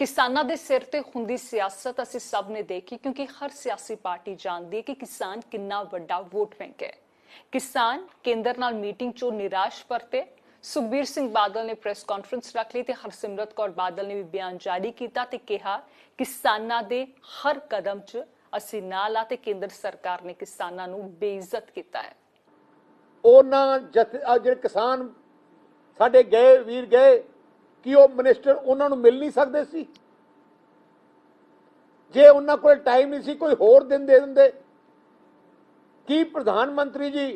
ਕਿਸਾਨਾਂ ਦੇ ਸਿਰ ਤੇ ਹੁੰਦੀ ਸਿਆਸਤ ਅਸੀਂ ਸਭ ਨੇ ਦੇਖੀ, ਕਿਉਂਕਿ ਹਰ ਸਿਆਸੀ ਪਾਰਟੀ ਜਾਣਦੀ ਹੈ ਕਿ ਕਿਸਾਨ ਕਿੰਨਾ ਵੱਡਾ ਵੋਟ ਬੈਂਕ ਹੈ। ਕਿਸਾਨ ਕੇਂਦਰ ਨਾਲ ਮੀਟਿੰਗ ਚੋਂ ਨਿਰਾਸ਼ ਪਰਤੇ, ਸੁਖਬੀਰ ਸਿੰਘ ਬਾਦਲ ਨੇ ਪ੍ਰੈਸ ਕਾਨਫਰੰਸ ਰੱਖ ਲਈ ਤੇ ਹਰਸਿਮਰਤ ਕੌਰ ਬਾਦਲ ਨੇ ਵੀ ਬਿਆਨ ਜਾਰੀ ਕੀਤਾ ਤੇ ਕਿਹਾ, ਕਿਸਾਨਾਂ ਦੇ ਹਰ ਕਦਮ 'ਚ ਅਸੀਂ ਨਾਲ ਆ ਤੇ ਕੇਂਦਰ ਸਰਕਾਰ ਨੇ ਕਿਸਾਨਾਂ ਨੂੰ ਬੇਇੱਜ਼ਤ ਕੀਤਾ ਹੈ। ਉਹਨਾਂ ਜਿਹੜੇ ਕਿਸਾਨ ਸਾਡੇ ਗਏ, ਵੀਰ ਗਏ ਕਿ ਉਹ ਮਿਨਿਸਟਰ ਉਹਨਾਂ ਨੂੰ ਮਿਲ ਨਹੀਂ ਸਕਦੇ ਸੀ? ਜੇ ਉਹਨਾਂ ਕੋਲ ਟਾਈਮ ਨਹੀਂ ਸੀ, ਕੋਈ ਹੋਰ ਦਿਨ ਦੇ ਦਿੰਦੇ। ਕੀ ਪ੍ਰਧਾਨ ਮੰਤਰੀ ਜੀ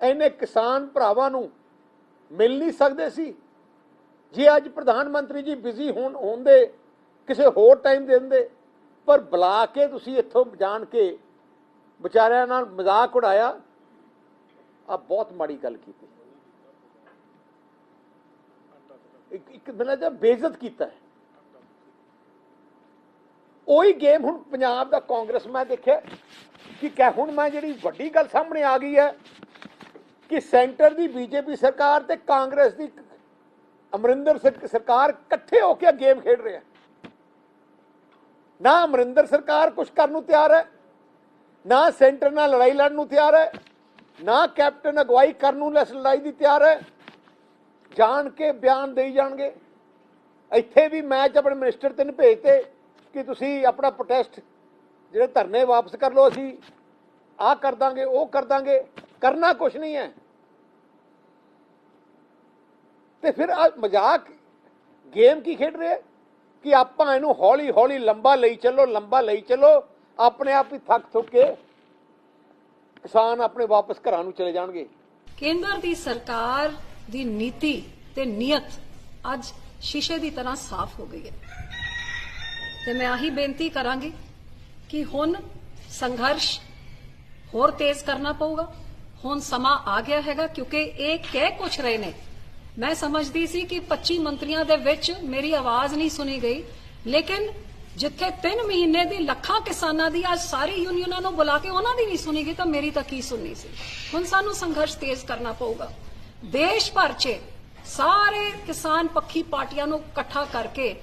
ਇਹਨੇ ਕਿਸਾਨ ਭਰਾਵਾਂ ਨੂੰ ਮਿਲ ਨਹੀਂ ਸਕਦੇ ਸੀ? ਜੇ ਅੱਜ ਪ੍ਰਧਾਨ ਮੰਤਰੀ ਜੀ ਬਿਜ਼ੀ ਹੋਣ ਹੁੰਦੇ ਕਿਸੇ ਹੋਰ ਟਾਈਮ ਦੇ ਦਿੰਦੇ, ਪਰ ਬੁਲਾ ਕੇ ਤੁਸੀਂ ਇੱਥੋਂ ਜਾਣ ਕੇ ਵਿਚਾਰਿਆਂ ਨਾਲ ਮਜ਼ਾਕ ਉਡਾਇਆ ਆ ਬਹੁਤ ਮਾੜੀ ਗੱਲ ਕੀਤੀ। ਇੱਕ ਇੱਕ ਬਿਨਾਂ ਜਾਂ ਬੇਇੱਜ਼ਤ ਕੀਤਾ ਹੈ। ਉਹੀ ਗੇਮ ਹੁਣ ਪੰਜਾਬ ਦਾ ਕਾਂਗਰਸ ਮੈਂ ਦੇਖਿਆ ਕਿ ਕਹਿ ਹੁਣ ਮੈਂ ਜਿਹੜੀ ਵੱਡੀ ਗੱਲ ਸਾਹਮਣੇ ਆ ਗਈ ਹੈ ਕਿ ਸੈਂਟਰ ਦੀ ਬੀਜੇਪੀ ਸਰਕਾਰ ਤੇ ਕਾਂਗਰਸ ਦੀ ਅਮਰਿੰਦਰ ਸਰਕਾਰ ਇਕੱਠੇ ਹੋ ਕੇ ਗੇਮ ਖੇਡ ਰਹੇ ਆ। ਨਾ ਅਮਰਿੰਦਰ ਸਰਕਾਰ ਕੁਝ ਕਰਨ ਨੂੰ ਤਿਆਰ ਹੈ, ਨਾ ਸੈਂਟਰ ਨਾਲ ਲੜਾਈ ਲੜਨ ਨੂੰ ਤਿਆਰ ਹੈ, ਨਾ ਕੈਪਟਨ ਅਗਵਾਈ ਕਰਨ ਨੂੰ ਲੈਸ ਲੜਾਈ ਦੀ ਤਿਆਰ ਹੈ। ਜਾਣ ਕੇ ਬਿਆਨ ਦੇਈ ਜਾਣਗੇ। ਇੱਥੇ ਵੀ ਮੈਚ ਆਪਣੇ ਮਿਨਿਸਟਰ ਤਿੰਨ ਭੇਜਤੇ ਕਿ ਤੁਸੀਂ ਆਪਣਾ ਪ੍ਰੋਟੈਸਟ ਜਿਹੜੇ ਧਰਨੇ ਵਾਪਸ ਕਰ ਲਓ ਅਸੀਂ, ਆਹ ਕਰ ਦਾਂਗੇ, ਉਹ ਕਰ ਦਾਂਗੇ, ਕਰਨਾ ਕੁਝ ਨਹੀਂ ਹੈ। ਤੇ ਫਿਰ ਆ ਮਜ਼ਾਕ ਗੇਮ ਕੀ ਖੇਡ ਰਹੇ ਕਿ ਆਪਾਂ ਇਹਨੂੰ ਹੌਲੀ ਹੌਲੀ ਲੰਬਾ ਲਈ ਚੱਲੋ, ਲੰਬਾ ਲਈ ਚੱਲੋ, ਆਪਣੇ ਆਪ ਹੀ ਥੱਕ ਥੁੱਕ ਕੇ ਕਿਸਾਨ ਆਪਣੇ ਵਾਪਸ ਘਰਾਂ ਨੂੰ ਚਲੇ ਜਾਣਗੇ। ਕੇਂਦਰ ਦੀ ਸਰਕਾਰ ਦੀ ਨੀਤੀ ਤੇ ਨੀਅਤ ਅੱਜ ਸ਼ੀਸ਼ੇ ਦੀ ਤਰ੍ਹਾਂ ਸਾਫ਼ ਹੋ ਗਈ ਹੈ। ਤੇ ਮੈਂ ਆਹੀ ਬੇਨਤੀ ਕਰਾਂਗੀ ਕਿ ਹੁਣ ਸੰਘਰਸ਼ ਹੋਰ ਤੇਜ਼ ਕਰਨਾ ਪਊਗਾ। ਹੁਣ ਸਮਾਂ ਆ ਗਿਆ ਹੈਗਾ ਕਿਉਂਕਿ ਇਹ ਕਹਿ ਕੁਛ ਰਹੇ ਨੇ। ਮੈਂ ਸਮਝਦੀ ਸੀ ਕਿ 25 ਮੰਤਰੀਆਂ ਦੇ ਵਿੱਚ ਮੇਰੀ ਆਵਾਜ਼ ਨਹੀਂ ਸੁਣੀ ਗਈ, ਲੇਕਿਨ ਜਿੱਥੇ 3 ਮਹੀਨੇ ਦੀ ਲੱਖਾਂ ਕਿਸਾਨਾਂ ਦੀ ਅੱਜ ਸਾਰੀ ਯੂਨੀਅਨਾਂ ਨੂੰ ਬੁਲਾ ਕੇ ਉਹਨਾਂ ਦੀ ਨਹੀਂ ਸੁਣੀ ਗਈ ਤਾਂ ਮੇਰੀ ਤਾਂ ਕੀ ਸੁਣਨੀ ਸੀ? ਹੁਣ ਸਾਨੂੰ ਸੰਘਰਸ਼ ਤੇਜ਼ ਕਰਨਾ ਪਊਗਾ। ਦੇਸ਼ ਭਰ 'ਚ ਸਾਰੇ ਕਿਸਾਨ ਪੱਖੀ ਪਾਰਟੀਆਂ ਨੂੰ ਇਕੱਠਾ ਕਰਕੇ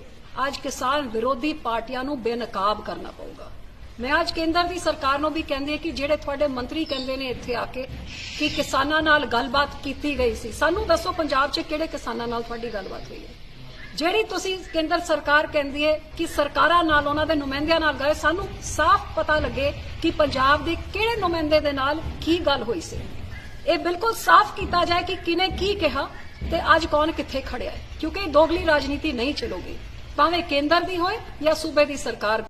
ਅੱਜ ਕਿਸਾਨ ਵਿਰੋਧੀ ਪਾਰਟੀਆਂ ਨੂੰ ਬੇਨਕਾਬ ਕਰਨਾ ਪਊਗਾ। ਮੈਂ ਅੱਜ ਕੇਂਦਰ ਦੀ ਸਰਕਾਰ ਨੂੰ ਵੀ ਕਹਿੰਦੀ ਕਿ ਜਿਹੜੇ ਤੁਹਾਡੇ ਮੰਤਰੀ ਕਹਿੰਦੇ ਨੇ ਇੱਥੇ ਆ ਕੇ ਕਿ ਕਿਸਾਨਾਂ ਨਾਲ ਗੱਲਬਾਤ ਕੀਤੀ ਗਈ ਸੀ। ਸਾਨੂੰ ਦੱਸੋ ਪੰਜਾਬ 'ਚ ਕਿਹੜੇ ਕਿਸਾਨਾਂ ਨਾਲ ਤੁਹਾਡੀ ਗੱਲਬਾਤ ਹੋਈ ਹੈ? ਜਿਹੜੀ ਤੁਸੀਂ ਕੇਂਦਰ ਸਰਕਾਰ ਕਹਿੰਦੀ ਹੈ ਕਿ ਸਰਕਾਰਾਂ ਨਾਲ ਉਹਨਾਂ ਦੇ ਨੁਮਾਇੰਦਿਆਂ ਨਾਲ ਗਏ, ਸਾਨੂੰ ਸਾਫ਼ ਪਤਾ ਲੱਗੇ ਕਿ ਪੰਜਾਬ ਦੇ ਕਿਹੜੇ ਨੁਮਾਇੰਦੇ ਦੇ ਨਾਲ ਕੀ ਗੱਲ ਹੋਈ ਸੀ। ਇਹ ਬਿਲਕੁਲ ਸਾਫ਼ ਕੀਤਾ ਜਾਏ ਕਿ ਕਿਨੇ ਕੀ ਕਿਹਾ ਤੇ ਅੱਜ ਕੌਣ ਕਿੱਥੇ ਖੜਿਆ ਹੈ। ਕਿਉਂਕਿ ਇਹ ਦੋਗਲੀ ਰਾਜਨੀਤੀ ਨਹੀਂ ਚੱਲੂਗੀ। ਭਾਵੇਂ ਕੇਂਦਰ ਦੀ ਹੋਏ ਜਾਂ ਸੂਬੇ ਦੀ ਸਰਕਾਰ